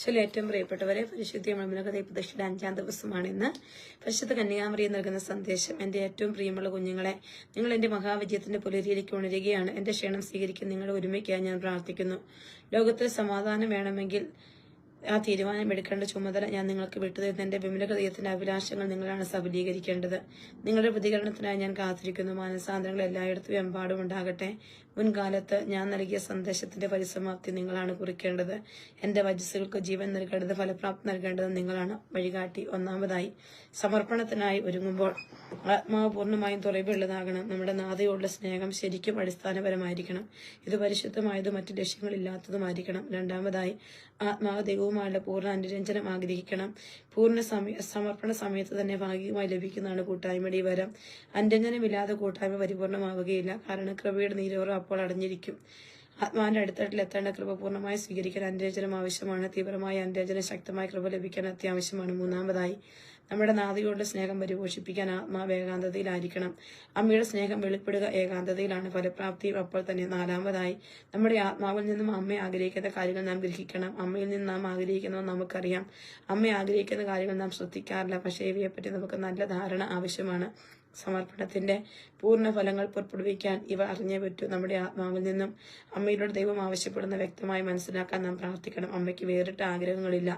ഈശോയിൽ ഏറ്റവും പ്രിയപ്പെട്ടവരെ പരിശുദ്ധ മമിനകഥ പ്രതിഷ്ഠയുടെ അഞ്ചാം ദിവസമാണ് ഇന്ന്. പരിശുദ്ധ കന്യാമറിയെ നൽകുന്ന സന്ദേശം എന്റെ ഏറ്റവും പ്രിയമുള്ള കുഞ്ഞുങ്ങളെ നിങ്ങൾ എന്റെ മഹാവിജയത്തിന്റെ പുലരിയിലേക്ക് ഉണരുകയാണ്. എന്റെ ക്ഷണം സ്വീകരിക്കുന്ന നിങ്ങളുടെ ഒരുമയ്ക്കായി ഞാൻ പ്രാർത്ഥിക്കുന്നു. ലോകത്തിൽ സമാധാനം വേണമെങ്കിൽ ആ തീരുമാനം എടുക്കേണ്ട ചുമതല ഞാൻ നിങ്ങൾക്ക് വിട്ടുതരുന്ന. എന്റെ വിമല ഹൃദയത്തിന്റെ അഭിലാഷങ്ങൾ നിങ്ങളാണ് സബലീകരിക്കേണ്ടത്. നിങ്ങളുടെ പ്രതികരണത്തിനായി ഞാൻ കാത്തിരിക്കുന്നു. മാനസാന്തരങ്ങൾ എല്ലായിടത്തും എമ്പാടും ഉണ്ടാകട്ടെ മുൻകാലത്ത് ഞാൻ നൽകിയ സന്ദേശത്തിന്റെ പരിസമാപ്തി നിങ്ങളാണ് കുറിക്കേണ്ടത്. എന്റെ വജസ്സുകൾക്ക് ജീവൻ നൽകേണ്ടത് ഫലപ്രാപ്തി നൽകേണ്ടത് നിങ്ങളാണ്. വഴികാട്ടി ഒന്നാമതായി സമർപ്പണത്തിനായി ഒരുങ്ങുമ്പോൾ ആത്മാവ് പൂർണമായും തുറവുള്ളതാകണം നമ്മുടെ നാഥയോടുള്ള സ്നേഹം ശരിക്കും അടിസ്ഥാനപരമായിരിക്കണം. ഇത് പരിശുദ്ധമായതും മറ്റു ലക്ഷ്യങ്ങളില്ലാത്തതുമായിരിക്കണം. രണ്ടാമതായി ആത്മാവ് ദൈവവുമായുള്ള പൂർണ അനുരഞ്ജനം ആഗ്രഹിക്കണം. പൂർണ സമർപ്പണ സമയത്ത് തന്നെ ഭാഗികമായി ലഭിക്കുന്നതാണ് കൂട്ടായ്മയുടെ ഈ വരം. അനുരഞ്ജനമില്ലാതെ കൂട്ടായ്മ പരിപൂർണമാവുകയില്ല. കാരണം കൃപയുടെ നീരോറ അപ്പോൾ അടഞ്ഞിരിക്കും. ആത്മാവിന്റെ അടുത്തട്ടിൽ എത്തേണ്ട കൃപ പൂർണമായി സ്വീകരിക്കാൻ അന്റേജനം ആവശ്യമാണ്. തീവ്രമായ അന്റേജനം ശക്തമായ കൃപ ലഭിക്കാൻ അത്യാവശ്യമാണ്. മൂന്നാമതായി നമ്മുടെ നാദിയോടുള്ള സ്നേഹം പരിപോഷിപ്പിക്കാൻ ആത്മാവ് ഏകാന്തതയിലായിരിക്കണം. അമ്മയുടെ സ്നേഹം വെളിപ്പെടുക ഏകാന്തതയിലാണ് ഫലപ്രാപ്തി. അപ്പോൾ തന്നെ നാലാമതായി നമ്മുടെ ആത്മാവിൽ നിന്നും അമ്മ ആഗ്രഹിക്കുന്ന കാര്യങ്ങൾ നാം ഗ്രഹിക്കണം. അമ്മയിൽ നിന്ന് നാം ആഗ്രഹിക്കുന്നത് നമുക്കറിയാം. അമ്മ ആഗ്രഹിക്കുന്ന കാര്യങ്ങൾ നാം ശ്രദ്ധിക്കാറില്ല. പക്ഷേ ഇവയെപ്പറ്റി നമുക്ക് നല്ല ധാരണ ആവശ്യമാണ്. സമർപ്പണത്തിന്റെ പൂർണ ഫലങ്ങൾ പുറപ്പെടുവിക്കാൻ ഇവ അറിഞ്ഞേ പറ്റൂ. നമ്മുടെ ആത്മാവിൽ നിന്നും അമ്മയിലൂടെ ദൈവം ആവശ്യപ്പെടുന്ന വ്യക്തമായി മനസ്സിലാക്കാൻ നാം പ്രാർത്ഥിക്കണം. അമ്മയ്ക്ക് വേറിട്ട ആഗ്രഹങ്ങളില്ല.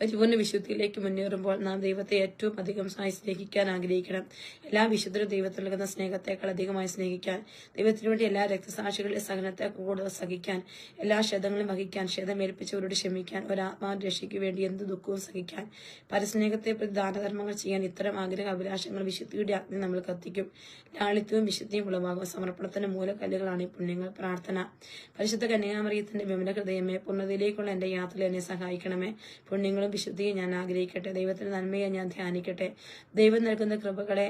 പരിപൂർണ വിശുദ്ധിയിലേക്ക് മുന്നേറുമ്പോൾ നാം ദൈവത്തെ ഏറ്റവും അധികം ആയി സ്നേഹിക്കാൻ ആഗ്രഹിക്കണം. എല്ലാ വിശുദ്ധരും ദൈവത്തിൽ നൽകുന്ന സ്നേഹത്തെക്കാൾ അധികമായി സ്നേഹിക്കാൻ ദൈവത്തിനു വേണ്ടി എല്ലാ രക്തസാക്ഷികളുടെ സഹനത്തെ കൂടുതൽ സഹിക്കാൻ എല്ലാ ക്ഷതങ്ങളും വഹിക്കാൻ ക്ഷതമേൽപ്പിച്ചവരോട് ക്ഷമിക്കാൻ ഒരാത്മാവിന്റെ രക്ഷയ്ക്ക് വേണ്ടി എന്ത് ദുഃഖവും സഹിക്കാൻ പരസ്നേഹത്തെ പ്രതി ദാനധർമ്മങ്ങൾ ചെയ്യാൻ ഇത്തരം ആഗ്രഹ അഭിലാഷങ്ങൾ വിശുദ്ധിയുടെ അഗ്നി നമ്മൾ കത്തിക്കും. ലാളിത്യവും വിശുദ്ധിയും ഉളവാകും. സമർപ്പണത്തിന്റെ മൂലക്കല്ലുകളാണ് ഈ പുണ്യങ്ങൾ. പ്രാർത്ഥന. പരിശുദ്ധ കന്യാമറിയത്തിന്റെ വിമല ഹൃദയമേ പൂർണതയിലേക്കുള്ള എന്റെ യാത്രയിൽ എന്നെ സഹായിക്കണമേ. പുണ്യങ്ങളും വിശുദ്ധിയും ഞാൻ ആഗ്രഹിക്കട്ടെ. ദൈവത്തിന്റെ നന്മയെ ഞാൻ ധ്യാനിക്കട്ടെ. ദൈവം നൽകുന്ന കൃപകളെ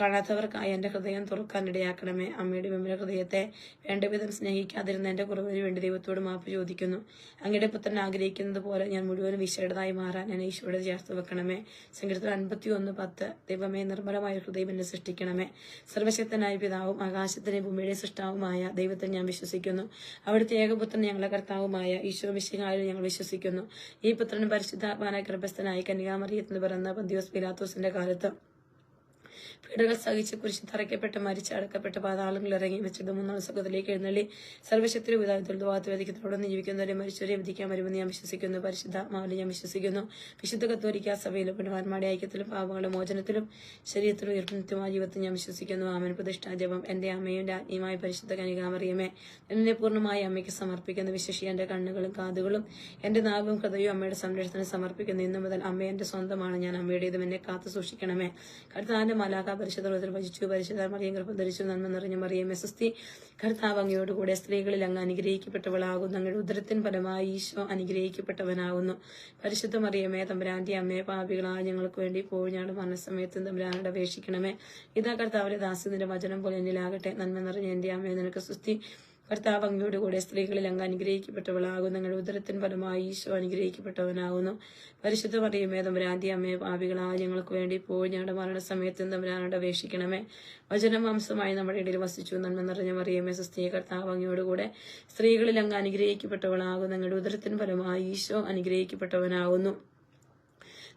കാണാത്തവർക്കായി എന്റെ ഹൃദയം തുറക്കാൻ ഇടയാക്കണമേ. അമ്മയുടെ വിമല ഹൃദയത്തെ വേണ്ടവിധം സ്നേഹിക്കാതിരുന്ന എന്റെ കുറവിന് വേണ്ടി ദൈവത്തോട് മാപ്പ് ചോദിക്കുന്നു. അങ്ങയുടെ പുത്രൻ ആഗ്രഹിക്കുന്നത് പോലെ ഞാൻ മുഴുവനും വിശേഷതായി മാറാൻ എന്നെ ഈശോയുടെ ചേർത്ത് വെക്കണമേ. സങ്കീർത്തനം അൻപത്തി ഒന്ന് പത്ത്. ദൈവമേ നിർമ്മലമായ ഹൃദയം എന്നെ സൃഷ്ടിക്കണമേ. സർവശക്തനായ പിതാവും ആകാശത്തിനെ ഭൂമിയുടെ സൃഷ്ടാവുമായ ദൈവത്തെ ഞാൻ വിശ്വസിക്കുന്നു. അവിടുത്തെ ഏകപുത്രൻ ഞങ്ങളെ കർത്താവുമായ ഈശോ മിശിഹായാലും ഞങ്ങൾ വിശ്വസിക്കുന്നു. ഈ പുത്രൻ പരിശുദ്ധാത്മാന ഗർഭസ്ഥനായി കന്യാമറിയത്തിന് പിറന്ന പന്തിയോസ് പിലാത്തോസിന്റെ കാലത്ത് പീഡകൾ സഹിച്ച് കുരിശ് തറയ്ക്കപ്പെട്ട് മരിച്ച് അടക്കപ്പെട്ട് പാതാളങ്ങൾ ഇറങ്ങി വെച്ചിട്ട് മൂന്നാം സുഖത്തിലേക്ക് എഴുന്നള്ളി. സർവശക്തി വിധാനത്തിൽ ദുവാത്ത് വേദിക്കത്തോടൊന്ന് ജീവിക്കുന്നവരെ മരിച്ചവരെ വിധിക്കാൻ വരുമെന്ന് ഞാൻ വിശ്വസിക്കുന്നു. പരിശുദ്ധ മാവിനെ ഞാൻ വിശ്വസിക്കുന്നു. വിശുദ്ധ കത്തോലിക്ക സഭയിലും പിന്നവാന്മാരുടെ ഐക്യത്തിലും പാപങ്ങളുടെ മോചനത്തിലും ശരീരത്തിലും ഉയർത്തുമായ ജീവിതത്തിൽ ഞാൻ വിശ്വസിക്കുന്നു. ആമൻ. പ്രതിഷ്ഠാജപം എന്റെ അമ്മയും രാജ്ഞിയുമായ പരിശുദ്ധ കനികാമറിയമേ എന്നെ പൂർണമായി അമ്മയ്ക്ക് സമർപ്പിക്കുന്നു വിശേഷി എന്റെ കണ്ണുകളും കാതുകളും എന്റെ നാവും ഹൃദയവും അമ്മയുടെ സംരക്ഷണത്തിന് സമർപ്പിക്കുന്നു ഇന്നു മുതൽ അമ്മ എന്റെ സ്വന്തമാണ്. ഞാൻ അമ്മയുടേതും എന്നെ കാത്തു സൂക്ഷിക്കണമേ കർത്താവിന്റെ മലാക പരിശുദ്ധ ഭജിച്ചു പരിശുദ്ധ മറിയം ഗർഭം ധരിച്ചു നന്മ നിറഞ്ഞ മറിയമേ യശസ്തി കർത്താവ് അങ്ങയോടുകൂടെ സ്ത്രീകളിൽ അങ്ങ് അനുഗ്രഹിക്കപ്പെട്ടവളാകുന്നു. അങ്ങയുടെ ഉദരത്തിൻ ഫലമായി ഈശോ അനുഗ്രഹിക്കപ്പെട്ടവനാകുന്നു. പരിശുദ്ധ മറിയമേ തമ്പുരാന്റെ അമ്മയെ പാപികളായ ഞങ്ങൾക്ക് വേണ്ടി പോയി ഞങ്ങളുടെ മരണസമയത്തും തമ്പുരാനോട് അപേക്ഷിക്കണമേ. ഇതാ കർത്താവിന്റെ ദാസ്യത്തിന്റെ വചനം പോലെ എന്നിലാകട്ടെ. നന്മ നിറഞ്ഞ എന്റെ അമ്മയെ നിനക്ക് സുസ്തി കർത്താവ് അങ്ങയുടെ കൂടെ സ്ത്രീകളിൽ അങ്ങ് അനുഗ്രഹിക്കപ്പെട്ടവളാകുന്നു. ഞങ്ങളുടെ ഉദരത്തിൻ ഫലമായി ഈശോ അനുഗ്രഹിക്കപ്പെട്ടവനാകുന്നു. പരിശുദ്ധ പറയും തമ്പുരാന്റെ അമ്മയെ പാപികളായ ഞങ്ങൾക്ക് വേണ്ടി പോയി ഞങ്ങളുടെ മരണസമയത്തും തമ്പുരാനോട് അപേക്ഷിക്കണമേ. വചനമാംസമായി നമ്മുടെ ഇടയിൽ വസിച്ചു. നന്മ നിറഞ്ഞ മറിയമേ സ്ത്രീ കർത്താവ് അങ്ങയോട് കൂടെ സ്ത്രീകളിൽ അങ്ങ് അനുഗ്രഹിക്കപ്പെട്ടവളാകുന്നു. ഞങ്ങളുടെ ഉദരത്തിൻ ഫലമായി ഈശോ അനുഗ്രഹിക്കപ്പെട്ടവനാകുന്നു.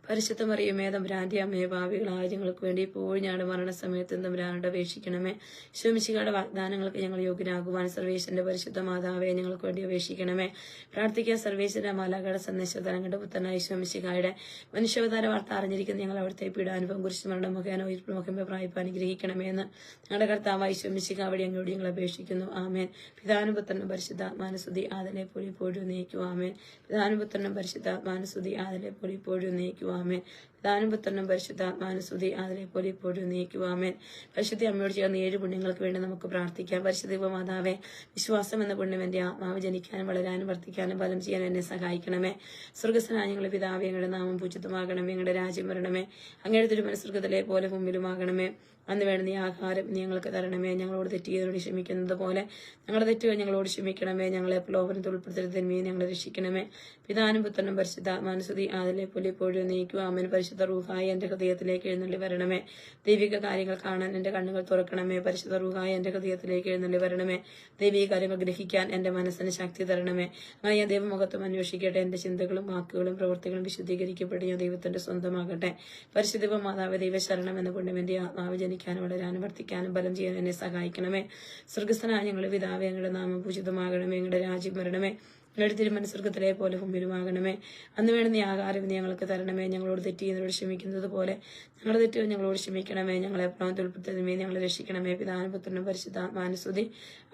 പരിശുദ്ധ മറിയമേ തമ്പുരാന്റെ അമ്മയെ ഭാവികളായ ഞങ്ങൾക്ക് വേണ്ടി ഇപ്പോഴും ഞങ്ങളുടെ മരണസമയത്ത് തമ്പുരാനോട് അപേക്ഷിക്കണമേ. ശുമിശികളുടെ വാഗ്ദാനങ്ങൾക്ക് ഞങ്ങൾ യോഗ്യനാകുവാൻ സർവേശന്റെ പരിശുദ്ധ മാതാവെ ഞങ്ങൾക്ക് വേണ്ടി അപേക്ഷിക്കണമേ. പ്രാർത്ഥിക്കാൻ സർവേശ്വര മാലാകട സന്ദേശതരങ്ങളുടെ പുത്രനായ ശുമിശികായുടെ മനുഷ്യവതാര വാർത്ത അറിഞ്ഞിരിക്കുന്ന ഞങ്ങൾ അവിടുത്തെ പീഡാനുഭവം കുറിച്ച് മരണം മുഖേന മുഖേന പ്രായപ്പ് അനുഗ്രഹിക്കണമേ എന്ന് ഞങ്ങളുടെ കർത്താവായി ശുമിശിക അവിടെ അങ്ങോട്ട് ഞങ്ങൾ അപേക്ഷിക്കുന്നു. ആമേൻ. പിതാനുപുത്രനും പരിശുദ്ധാത്മാനുസുതി ആദനെ പോഴു നയിക്കൂ ആമേൻ. പിതാനുപുത്രനും പരിശുദ്ധാത്മാനുസുതി ആദനെ പൊളി പോഴു നയിക്കൂ ആമേൻ പിതാനും പുത്രനും പരിശുദ്ധാത്മാനുസുതി അതിലെ പോലെ ഇപ്പോഴും നീക്കുവാമേൻ പരിശുദ്ധ അമ്മയോട് ചേർന്ന് ഏഴ് പുണ്യങ്ങൾക്ക് വേണ്ടി നമുക്ക് പ്രാർത്ഥിക്കാം. പരിശുദ്ധ മാതാവെ വിശ്വാസം എന്ന പുണ്യം എന്റെ ആത്മാവ് ജനിക്കാനും വളരാനും വർദ്ധിക്കാനും ഫലം ചെയ്യാൻ എന്നെ സഹായിക്കണമേ. സ്വർഗസ്നാനങ്ങളുടെ പിതാവേ ഞങ്ങളുടെ നാമം പൂജിതമാകണമേ. ഞങ്ങളുടെ രാജ്യം വരണമേ. അങ്ങയുടെ തിരുമനസ്വർഗത്തിലെ പോലെ മുമ്പിലുമാകണമേ അന്ന് വേണ്ട നീ ആഹാരം ഞങ്ങൾക്ക് തരണമേ. ഞങ്ങളോട് തെറ്റ് ക്ഷമിക്കുന്നത് പോലെ ഞങ്ങളുടെ തെറ്റുകൾ ഞങ്ങളോട് ക്ഷമിക്കണമേ. ഞങ്ങളെ പ്രലോഭനത്തിൽ ഉൾപ്പെടുത്തരുതന്മേ ഞങ്ങളെ രക്ഷിക്കണമേ. പിതാനും പുത്രനും പരിശുദ്ധാത്മാനുസതി ആദിലെ പോലെ എപ്പോഴും നീക്കുക അമ്മൻ പരിശുദ്ധ പരിശുദ്ധ റൂഹായി എന്റെ ഹൃദയത്തിലേക്ക് എഴുന്നള്ളി വരണമേ. ദൈവിക കാര്യങ്ങൾ കാണാൻ എന്റെ കണ്ണുകൾ തുറക്കണമേ. പരിശുദ്ധ റൂഹായി എന്റെ ഹൃദയത്തിലേക്ക് എഴുന്നള്ളി വരണമേ. ദൈവിക കാര്യങ്ങൾ ഗ്രഹിക്കാൻ എന്റെ മനസ്സിന് ശക്തി തരണമേ. ആയ ദൈവമുഖത്വം അന്വേഷിക്കട്ടെ. എന്റെ ചിന്തകളും വാക്കുകളും പ്രവൃത്തികളും വിശുദ്ധീകരിക്കപ്പെട്ട് ദൈവത്തിന്റെ സ്വന്തമാകട്ടെ. പരിശുദ്ധ മാതാവ് ദൈവശരണം എന്ന പുണ്യം എന്റെ ആത്മാവ് ജനിക്കാനും വളരാനും വർത്തിക്കാനും ബലം ചെയ്യാൻ എന്നെ സഹായിക്കണമേ. സ്വർഗസ്ഥനായ ഞങ്ങളുടെ പിതാവ് ഞങ്ങളുടെ നാമം പൂജിതമാകണമേ. ഞങ്ങളുടെ രാജ്യം വരണമേ. ഞങ്ങളുടെ തിരുമനസ്വർഗത്തിലെ പോലെ ഭൂമിയിലുമാകണമേ അന്ന് വേണ്ട നീ ആഹാരം നീ ഞങ്ങൾക്ക് തരണമേ. ഞങ്ങളോട് തെറ്റ് ചെയ്യുന്നവരോട് ക്ഷമിക്കുന്നത് പോലെ ഞങ്ങളുടെ തെറ്റുകൾ ഞങ്ങളോട് ക്ഷമിക്കണമേ. ഞങ്ങളെ പ്രവണത്തിൽ ഉൾപ്പെടുത്തണമേ ഞങ്ങളെ രക്ഷിക്കണമേ. പിതാനുപുത്രനും മാനസ്തുതി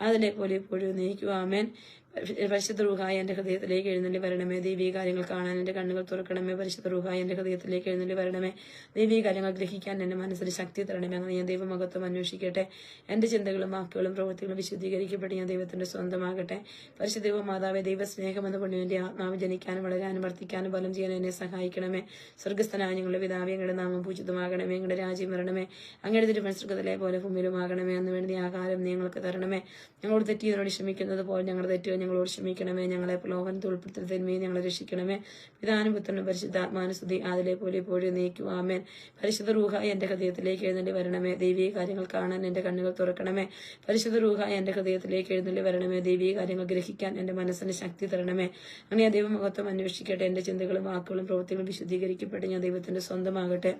അതിലെ പോലെ എപ്പോഴും നീക്കുവാമേൻ പരിശുദ്ധ റൂഹായി എന്റെ ഹൃദയത്തിലേക്ക് എഴുന്നള്ളി വരണമേ. ദൈവീ കാര്യങ്ങൾ കാണാൻ എന്റെ കണ്ണുകൾ തുറക്കണമേ. പരിശുദ്ധ റൂഹായി എന്റെ ഹൃദയത്തിലേക്ക് എഴുന്നള്ളി വരണമേ. ദൈവീ കാര്യങ്ങൾ ഗ്രഹിക്കാൻ എന്റെ മനസ്സിൽ ശക്തി തരണമേ. അങ്ങനെ ഞാൻ ദൈവമഹത്വം അന്വേഷിക്കട്ടെ. എന്റെ ചിന്തകളും വാക്കുകളും പ്രവൃത്തികളും വിശുദ്ധീകരിക്കപ്പെട്ട് ഞാൻ ദൈവത്തിന്റെ സ്വന്തമാകട്ടെ. പരിശുദ്ധ മാതാവെ ദൈവസ്നേഹം എന്ന പുണ്യം എന്റെ ആത്മാവ് ജനിക്കാനും വളരാനും വർത്തിക്കാനും ബലം ചെയ്യാൻ എന്നെ സഹായിക്കണമേ. സ്വർഗസ്ഥനായ ഞങ്ങളുടെ പിതാവ് ഞങ്ങളുടെ നാമം പൂജിതമാകണമേ. ഞങ്ങളുടെ രാജ്യം വരണമേ. അങ്ങയുടെ സ്വർഗത്തിലെ പോലെ ഭൂമിയിലുമാകണമേ. എന്ന് വേണ്ടി ആഹാരം നിങ്ങൾക്ക് തരണമേ. ഞങ്ങളോട് തെറ്റിയതിനോട് ക്ഷമിക്കുന്നത് പോലെ ഞങ്ങളുടെ തെറ്റുകൾ ഞങ്ങളോട് ക്ഷമിക്കണമേ ഞങ്ങളെ പ്രലോഭനത്തിൽ ഉൾപ്പെടുത്തരുതന്മേ ഞങ്ങളെ രക്ഷിക്കണമേ. പിതാനും പുത്രനും പരിശുദ്ധാത്മാനുസ്തുതി അതിലെ പോലെ ഇപ്പോഴും നീക്കുവാമേൻ പരിശുദ്ധ റൂഹ എന്റെ ഹൃദയത്തിലേക്ക് എഴുന്നള്ളി വരണമേ ദൈവീയ കാര്യങ്ങൾ കാണാൻ എന്റെ കണ്ണുകൾ തുറക്കണമേ. പരിശുദ്ധ റൂഹ എന്റെ ഹൃദയത്തിലേക്ക് എഴുന്നള്ളി വരണമേ ദൈവീയ കാര്യങ്ങൾ ഗ്രഹിക്കാൻ എന്റെ മനസ്സിന് ശക്തി തരണമേ. അങ്ങനെ ദൈവമഹത്വം അന്വേഷിക്കട്ടെ എന്റെ ചിന്തകളും വാക്കുകളും പ്രവൃത്തികളും വിശുദ്ധീകരിക്കപ്പെട്ട് ഞാൻ ദൈവത്തിന്റെ സ്വന്തമാകട്ടെ.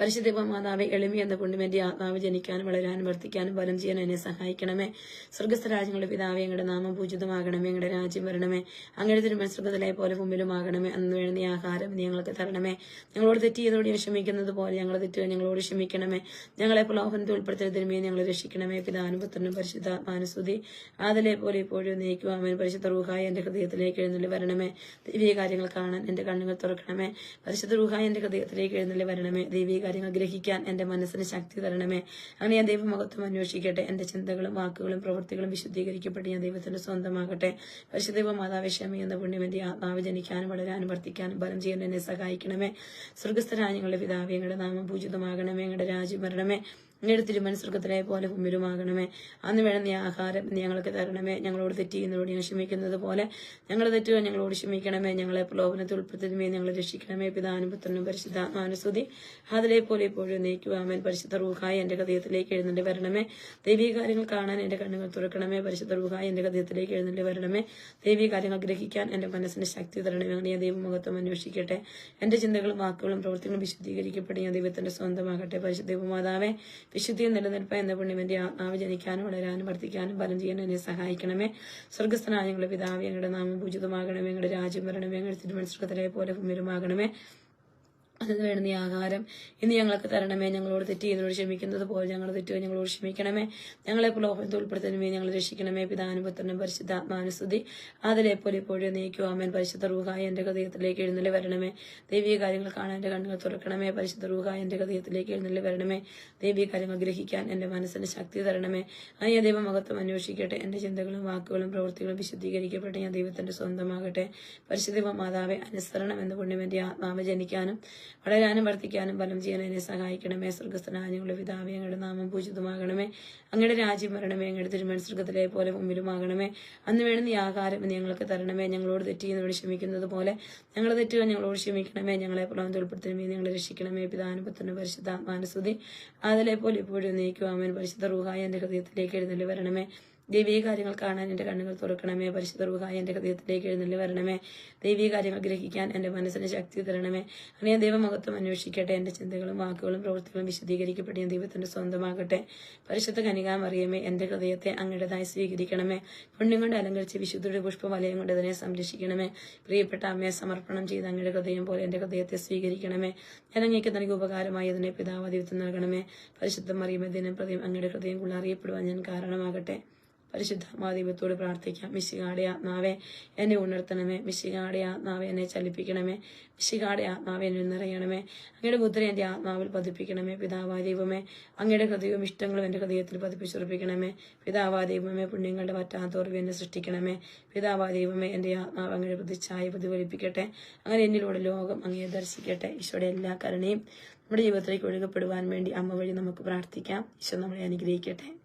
പരിശുദ്ധ മാതാവെ എളിമി എന്ന പുണ്യം എന്റെ ആത്മാവ് ജനിക്കാനും വളരാനും വർദ്ധിക്കാനും ബലം ചെയ്യാനും എന്നെ സഹായിക്കണമേ. സ്വർഗസ്ഥ രാജ്യങ്ങളുടെ പിതാവെ ഞങ്ങളുടെ നാമം പൂജിതമാകണമേ ഞങ്ങളുടെ രാജ്യം വരണമേ. അങ്ങയുടെ തിരുമസ്കൃതത്തിലെ പോലെ മുമ്പിലുമാകണമേ. അന്ന് വേണ്ടി ആഹാരം ഞങ്ങൾക്ക് തരണമേ. ഞങ്ങളോട് തെറ്റ് ചെയ്തോട് ക്ഷമിക്കുന്നത് പോലെ ഞങ്ങളെ തെറ്റുകൾ ഞങ്ങളോട് ക്ഷമിക്കണമേ. ഞങ്ങളെ പ്രലോഭനത്തിൽ ഉൾപ്പെടുത്തരുമേ ഞങ്ങളെ രക്ഷിക്കണമേ. പിതാനും പുത്രനും പരിശുദ്ധാത്മാനുസ്തുതി അതിലെ പോലെ ഇപ്പോഴും നീക്കുവാമേ പരിശുദ്ധ റൂഹായി എന്റെ ഹൃദയത്തിലേക്ക് എഴുന്നള്ളി വരണമേ. ദൈവീയ കാര്യങ്ങൾ കാണാൻ എന്റെ കണ്ണുകൾ തുറക്കണമേ. പരിശുദ്ധ റൂഹായി എന്റെ ഹൃദയത്തിലേക്ക് എഴുന്നള്ളി വരണമേ. ദൈവീയ കാര്യങ്ങൾ ഗ്രഹിക്കാൻ എന്റെ മനസ്സിന് ശക്തി തരണമേ. അങ്ങനെ ഞാൻ ദൈവമഹത്വം അന്വേഷിക്കട്ടെ. എന്റെ ചിന്തകളും വാക്കുകളും പ്രവൃത്തികളും വിശുദ്ധീകരിക്കപ്പെട്ട് ഞാൻ ദൈവത്തിന്റെ സ്വന്തമാകട്ടെ. പരിശുദ്ധ മാതാവിഷമി എന്ന പുണ്യം എന്റെ ആത്മാവ് ജനിക്കാനും വളരാനും വർത്തിക്കാനും ബലം ചെയ്യാൻ എന്നെ സഹായിക്കണമേ. സ്വർഗസ്ഥ രാജ്യങ്ങളുടെ പിതാവ് ഞങ്ങളുടെ നാമം പൂജിതമാകണമേ. ഞങ്ങളുടെ രാജ്യം വരണമേ. അങ്ങയുടെ തിരുമനസ്വർഗത്തിലെ പോലെ ഭൂമിയിലുമാകണമേ. അന്ന് വേണം നീ ആഹാരം ഞങ്ങൾക്ക് തരണമേ. ഞങ്ങളോട് തെറ്റ് ചെയ്യുന്നതോട് ഞാൻ ക്ഷമിക്കുന്നത് പോലെ ഞങ്ങൾ തെറ്റുകൾ ഞങ്ങളോട് ക്ഷമിക്കണമേ. ഞങ്ങളെ പ്രലോഭനത്തിൽ ഉൾപ്പെടുത്തുമേ ഞങ്ങളെ രക്ഷിക്കണമേ. പിതാനും പുത്രനും പരിശുദ്ധാത്മാനുസ്തുതി അതിലെ പോലെ ഇപ്പോഴും നീക്കുവാമൻ പരിശുദ്ധ റൂഹായി എന്റെ ഹൃദയത്തിലേക്ക് എഴുന്നേണ്ടി വരണമേ. ദൈവീ കാര്യങ്ങൾ കാണാൻ എന്റെ കണ്ണുകൾ തുറക്കണമേ. പരിശുദ്ധ റൂഹായി എന്റെ ഹൃദയത്തിലേക്ക് എഴുന്നേണ്ടി വരണമേ. ദൈവീ കാര്യങ്ങൾ ഗ്രഹിക്കാൻ എന്റെ മനസ്സിന് ശക്തി തരണമേ. ഞാൻ ദൈവമുഖത്വം അന്വേഷിക്കട്ടെ. എന്റെ ചിന്തകളും വാക്കുകളും പ്രവൃത്തികളും വിശുദ്ധീകരിക്കപ്പെട്ട് ഞാൻ ദൈവത്തിന്റെ സ്വന്തമാകട്ടെ. പരിശുദ്ധ മാതാവേ വിശുദ്ധിയും നിലനിൽപ്പ് എന്ന പുണ്യമെന്റെ ആത്മാവ് ജനിക്കാനും വളരാനും വർദ്ധിക്കാനും ബലം ചെയ്യാനും എന്നെ സഹായിക്കണമേ. സ്വർഗസ്ഥനായ ഞങ്ങളുടെ പിതാവ് ഞങ്ങളുടെ നാമം പൂജിതമാകണമേ. ഞങ്ങളുടെ രാജ്യം വരണമേ. ഞങ്ങളുടെ തിരുമത്സരത്തിലെ പോലെ ഭൂമിയിലുമാകണമേ അതിന് വേണ്ട നീ ആഹാരം ഇന്ന് ഞങ്ങൾക്ക് തരണമേ. ഞങ്ങളോട് തെറ്റ് ചെയ്യുന്നതോട് ക്ഷമിക്കുന്നത് പോലെ ഞങ്ങൾ തെറ്റുകൾ ഞങ്ങളോട് ക്ഷമിക്കണമേ. ഞങ്ങളെ പ്രലോഭനത്തിൽ ഉൾപ്പെടുത്തണമേ ഞങ്ങൾ രക്ഷിക്കണമേ. പിതാനുപുത്രനും പരിശുദ്ധാത്മാനുസ്തുതി അതിലെ അതിലെപ്പോലെ ഇപ്പോഴും നീക്കുവാമേൻ പരിശുദ്ധ റൂഹായ എന്റെ ഹൃദയത്തിലേക്ക് എഴുന്നള്ളി വരണമേ. ദൈവീയ കാര്യങ്ങൾ കാണാൻ എന്റെ കണ്ണുകൾ തുറക്കണമേ. പരിശുദ്ധ റൂഹായ എന്റെ ഹൃദയത്തിലേക്ക് എഴുന്നള്ളി വരണമേ. ദൈവീയ കാര്യങ്ങൾ ഗ്രഹിക്കാൻ എന്റെ മനസ്സിന് ശക്തി തരണമേ. അയ്യ ദൈവമഹത്വം അന്വേഷിക്കട്ടെ. എന്റെ ചിന്തകളും വാക്കുകളും പ്രവൃത്തികളും വിശുദ്ധീകരിക്കപ്പെട്ട് ഞാൻ ദൈവത്തിന്റെ സ്വന്തമാകട്ടെ. പരിശുദ്ധ മാതാവെ അനുസരണം എന്ന പുണ്യം എന്റെ ആത്മാവ് ജനിക്കാനും വളരാനും വർദ്ധിക്കാനും ബലം ചെയ്യാനും എന്നെ സഹായിക്കണമേ. സ്വർഗസ്ഥനായ ഞങ്ങളുടെ പിതാവേ ഞങ്ങളുടെ നാമം പൂജിതമാകണമേ. അങ്ങയുടെ രാജ്യം വരണമേ അങ്ങയുടെ തിരുമനസ്വർഗത്തിലെ പോലെ മുമ്പിലുമാകണമേ. അന്ന് വേണമെന്ന് ഈ ആഹാരം ഞങ്ങൾക്ക് തരണമേ. ഞങ്ങളോട് തെറ്റിയെന്നോട് ക്ഷമിക്കുന്നത് പോലെ ഞങ്ങൾ തെറ്റുകൾ ഞങ്ങളോട് ക്ഷമിക്കണമേ. ഞങ്ങളെ പ്രളയം ഉൾപ്പെടുത്തണമേ. ഞങ്ങളെ രക്ഷിക്കണമേ. പിതാനുപത്തിന് പരിശുദ്ധ മാനസുതി അതിലെ പോലെ ഇപ്പോഴും നീക്കുവാമൻ പരിശുദ്ധ റൂഹായ എന്റെ ഹൃദയത്തിലേക്ക് എഴുന്നള്ളി വരണമേ. ദൈവീയ കാര്യങ്ങൾ കാണാൻ എന്റെ കണ്ണുകൾ തുറക്കണമേ. പരിശുദ്ധ റുഹായി എന്റെ ഹൃദയത്തിലേക്ക് എഴുന്നള്ളി വരണമേ. ദൈവീയ കാര്യങ്ങൾ ഗ്രഹിക്കാൻ എന്റെ മനസ്സിന് ശക്തി തരണമേ. അങ്ങനെ ദൈവമഹത്വം അന്വേഷിക്കട്ടെ. എന്റെ ചിന്തകളും വാക്കുകളും പ്രവൃത്തികളും വിശദീകരിക്കപ്പെട്ട് ഞാൻ ദൈവത്തിന്റെ സ്വന്തമാകട്ടെ. പരിശുദ്ധ കനികാം അറിയമേ എന്റെ ഹൃദയത്തെ അങ്ങയുടേതായി സ്വീകരിക്കണമേ. പുണ്യം കൊണ്ട് അലങ്കരിച്ച് വിശുദ്ധയുടെ പുഷ്പവലയം കൊണ്ട് അതിനെ സംരക്ഷിക്കണമേ. പ്രിയപ്പെട്ട അമ്മയെ സമർപ്പണം ചെയ്ത് അങ്ങയുടെ ഹൃദയം പോലെ എന്റെ ഹൃദയത്തെ സ്വീകരിക്കണമേ. ഞാൻ അങ്ങേക്ക് തനിക്ക് ഉപകാരമായി അതിനെ പിതാവ് നൽകണമേ. പരിശുദ്ധം അറിയുമ്പോൾ ദിനം പ്രതിയും അങ്ങയുടെ ഹൃദയം കൊണ്ട് അറിയപ്പെടുവാൻ ഞാൻ കാരണമാകട്ടെ. പരിശുദ്ധാത്മാദൈവത്തോട് പ്രാർത്ഥിക്കാം. മിശികാടെ ആത്മാവെ എന്നെ ഉണർത്തണമേ. മിശികാടെ ആത്മാവെ എന്നെ ചലിപ്പിക്കണമേ. മിശികാടെ ആത്മാവെ എന്നെ നിറയണമേ. അങ്ങയുടെ മുദ്ര എന്റെ ആത്മാവിൽ പതിപ്പിക്കണമേ. പിതാവായ ദൈവമേ അങ്ങയുടെ ഹൃദയവും ഇഷ്ടങ്ങളും എന്റെ ഹൃദയത്തിൽ പതിപ്പിച്ചുറപ്പിക്കണമേ. പിതാവായ ദൈവമേ പുണ്യങ്ങളുടെ പറ്റാത്തോർവ് എന്നെ സൃഷ്ടിക്കണമേ. പിതാവായ ദൈവമേ എന്റെ ആത്മാവ് അങ്ങയുടെ പ്രതിച്ഛായ പ്രതിഫലിപ്പിക്കട്ടെ. അങ്ങനെ എന്നിലൂടെ ലോകം അങ്ങയെ ദർശിക്കട്ടെ. ഈശോയുടെ എല്ലാ കരുണയും നമ്മുടെ ജീവിതത്തിലേക്ക് ഒഴുകപ്പെടുവാൻ വേണ്ടി അമ്മ വഴി നമുക്ക് പ്രാർത്ഥിക്കാം. ഈശോ നമ്മളെ അനുഗ്രഹിക്കട്ടെ.